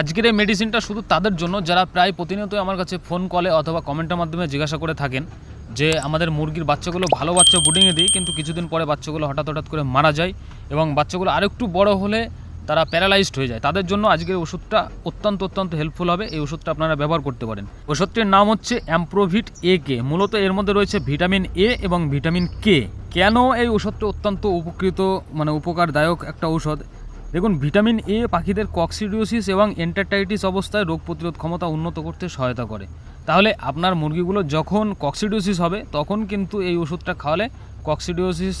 আজকের এই মেডিসিনটা শুধু তাদের জন্য, যারা প্রায় প্রতিনিয়তই আমার কাছে ফোন কলে অথবা কমেন্টের মাধ্যমে জিজ্ঞাসা করে থাকেন যে আমাদের মুরগির বাচ্চাগুলো ভালো বাচ্চা বুডিংয়ে দিই, কিন্তু কিছুদিন পরে বাচ্চাগুলো হঠাৎ হঠাৎ করে মারা যায় এবং বাচ্চাগুলো আরেকটু বড় হলে তারা প্যারালাইজড হয়ে যায়। তাদের জন্য আজকের ওষুধটা অত্যন্ত অত্যন্ত হেল্পফুল হবে। এই ওষুধটা আপনারা ব্যবহার করতে পারেন। ওষুধটির নাম হচ্ছে অ্যাম্প্রোভিট এ কে মূলত এর মধ্যে রয়েছে ভিটামিন এ এবং ভিটামিন কে কেন এই ওষুধটা অত্যন্ত উপকৃত মানে উপকারদায়ক একটা ঔষধ? দেখুন, ভিটামিন এ পাখিদের কক্সিডিওসিস এবং এন্টারটাইটিস অবস্থায় রোগ প্রতিরোধ ক্ষমতা উন্নত করতে সহায়তা করে। তাহলে আপনার মুরগিগুলো যখন কক্সিডিওসিস হবে, তখন কিন্তু এই ওষুধটা খাওয়ালে কক্সিডিওসিস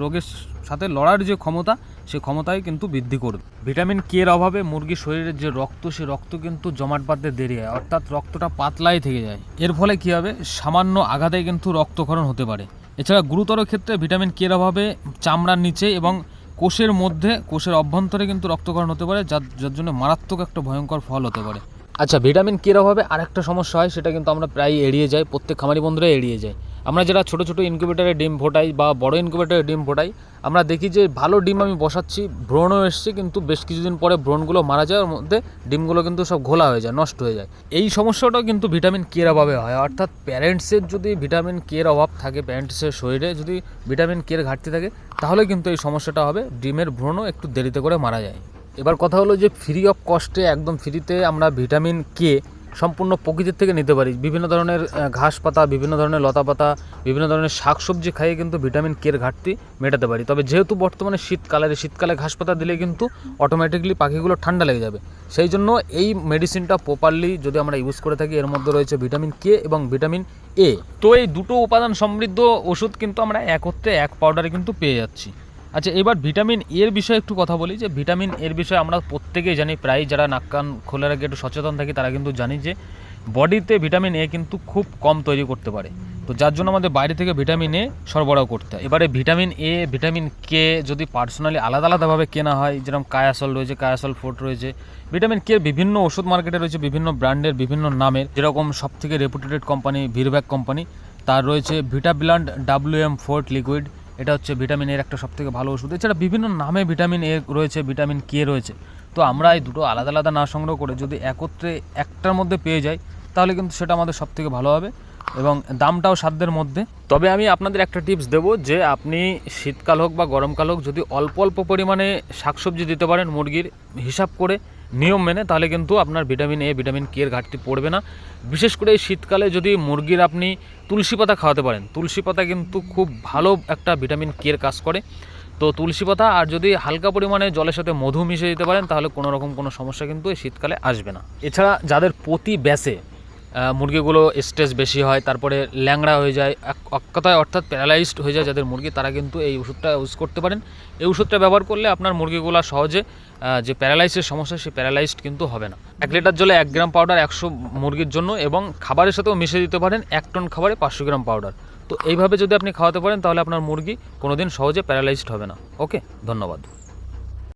রোগের সাথে লড়ার যে ক্ষমতা, সে ক্ষমতায় কিন্তু বৃদ্ধি করবে। ভিটামিন কে এর অভাবে মুরগির শরীরের যে রক্ত, সে রক্ত কিন্তু জমাট বাঁধতে দেরি হয়, অর্থাৎ রক্তটা পাতলাই থেকে যায়। এর ফলে কী হবে? সামান্য আঘাতে কিন্তু রক্তক্ষরণ হতে পারে। এছাড়া গুরুতর ক্ষেত্রে ভিটামিন কে এর অভাবে চামড়ার নিচে এবং কোষের মধ্যে, কোষের অভ্যন্তরে কিন্তু রক্তকরণ হতে পারে, যার যার জন্য মারাত্মক একটা ভয়ঙ্কর ফল হতে পারে। আচ্ছা ভিটামিন কের আরেকটা সমস্যা হয়, সেটা কিন্তু আমরা প্রায় এড়িয়ে যাই, প্রত্যেক খামারি বন্ধুরাই এড়িয়ে যায়। আমরা যারা ছোটো ছোটো ইনকিউবেটারে ডিম ফোটাই বা বড় ইনকিউবেটারে ডিম ফোটাই, আমরা দেখি যে ভালো ডিম আমি বসাচ্ছি ব্রণও এসছে কিন্তু বেশ কিছুদিন পরে ব্রণগুলো মারা যায়, ওর মধ্যে ডিমগুলো কিন্তু সব ঘোলা হয়ে যায়, নষ্ট হয়ে যায়। এই সমস্যাটাও কিন্তু ভিটামিন কের অভাবে হয়, অর্থাৎ প্যারেন্টসের যদি ভিটামিন কের অভাব থাকে প্যারেন্টসের শরীরে যদি ভিটামিন কের ঘাটতি থাকে, তাহলে কিন্তু এই সমস্যাটা হবে, ডিমের ভ্রণও একটু দেরিতে করে মারা যায়। এবার কথা হলো যে ফ্রি অফ কস্টে একদম ফ্রিতে আমরা ভিটামিন কে সম্পূর্ণ প্রকৃতির থেকে নিতে পারি। বিভিন্ন ধরনের ঘাস পাতা, বিভিন্ন ধরনের লতা পাতা, বিভিন্ন ধরনের শাকসবজি খাইয়ে কিন্তু ভিটামিন কের ঘাটতি মেটাতে পারি। তবে যেহেতু বর্তমানে শীতকালে শীতকালে ঘাস পাতা দিলে কিন্তু অটোমেটিকলি পাখিগুলো ঠান্ডা লেগে যাবে। সেই জন্য এই মেডিসিনটা প্রপারলি যদি আমরা ইউজ করে থাকি, এর মধ্যে রয়েছে ভিটামিন কে এবং ভিটামিন এ তো এই দুটো উপাদান সমৃদ্ধ ওষুধ কিন্তু আমরা একত্রে এক পাউডারে কিন্তু পেয়ে যাচ্ছি। আচ্ছা এবার ভিটামিন এর বিষয়ে একটু কথা বলি, যে ভিটামিন এর বিষয়ে আমরা প্রত্যেকেই জানি প্রায় যারা নাক কান খোলার আগে একটু সচেতন থাকি, তারা কিন্তু জানি যে বডিতে ভিটামিন এ কিন্তু খুব কম তৈরি করতে পারে। তো যার জন্য আমাদের বাইরে থেকে ভিটামিন এ সরবরাহ করতে হয়। এবারে ভিটামিন এ, ভিটামিন কে যদি পার্সোনালি আলাদা আলাদাভাবে কেনা হয়, যেরকম কায়াসল রয়েছে, কায়াসল ফোর্ট রয়েছে, ভিটামিন কে বিভিন্ন ওষুধ মার্কেটে রয়েছে, বিভিন্ন ব্র্যান্ডের, বিভিন্ন নামের, যেরকম সব থেকে রেপুটেড কোম্পানি ভিরব্যাক কোম্পানি তার রয়েছে Vitablend W M forte liquid এটা হচ্ছে ভিটামিন এর একটা সবথেকে ভালো ওষুধ। এছাড়া বিভিন্ন নামে ভিটামিন এ রয়েছে, ভিটামিন কে রয়েছে। তো আমরা এই দুটো আলাদা আলাদা না সংগ্রহ করে যদি একত্রে একটার মধ্যে পেয়ে যাই, তাহলে কিন্তু সেটা আমাদের সবথেকে ভালো হবে। এবং দামটাও সাধ্যের মধ্যে। তবে আমি আপনাদের একটা টিপস দেবো যে আপনি শীতকাল হোক বা গরমকাল হোক, যদি অল্প অল্প পরিমাণে শাকসবজি দিতে পারেন মুরগির হিসাব করে নিয়ম মেনে, তাহলে কিন্তু আপনার ভিটামিন এ ভিটামিন কে এর ঘাটতি পড়বে না। বিশেষ করে এই শীতকালে যদি মুরগির আপনি তুলসী পাতা খাওয়াতে পারেন, তুলসী পাতা কিন্তু খুব ভালো একটা ভিটামিন কে এর কাজ করে। তো তুলসী পাতা আর যদি হালকা পরিমাণে জলের সাথে মধু মিশিয়ে দিতে পারেন, তাহলে কোনো রকম কোনো সমস্যা কিন্তু এই শীতকালে আসবে না। এছাড়া যাদের প্রতি ব্যাসে মুরগিগুলো স্ট্রেস বেশি হয়, তারপরে ল্যাংড়া হয়ে যায়, এক- অর্থাৎ প্যারালাইজড হয়ে যায় যাদের মুরগি, তারা কিন্তু এই ওষুধটা ইউজ করতে পারেন। এই ওষুধটা ব্যবহার করলে আপনার মুরগিগুলো সহজে যে প্যারালাইসের সমস্যা সেই প্যারালাইজড কিন্তু হবে না। এক লিটার জলে এক গ্রাম পাউডার একশো মুরগির জন্য এবং খাবারের সাথেও মিশিয়ে দিতে পারেন, এক টন খাবারে পাঁচশো গ্রাম পাউডার তো এইভাবে যদি আপনি খাওয়াতে পারেন, তাহলে আপনার মুরগি কোনোদিন সহজে প্যারালাইজড হবে না। ওকে ধন্যবাদ।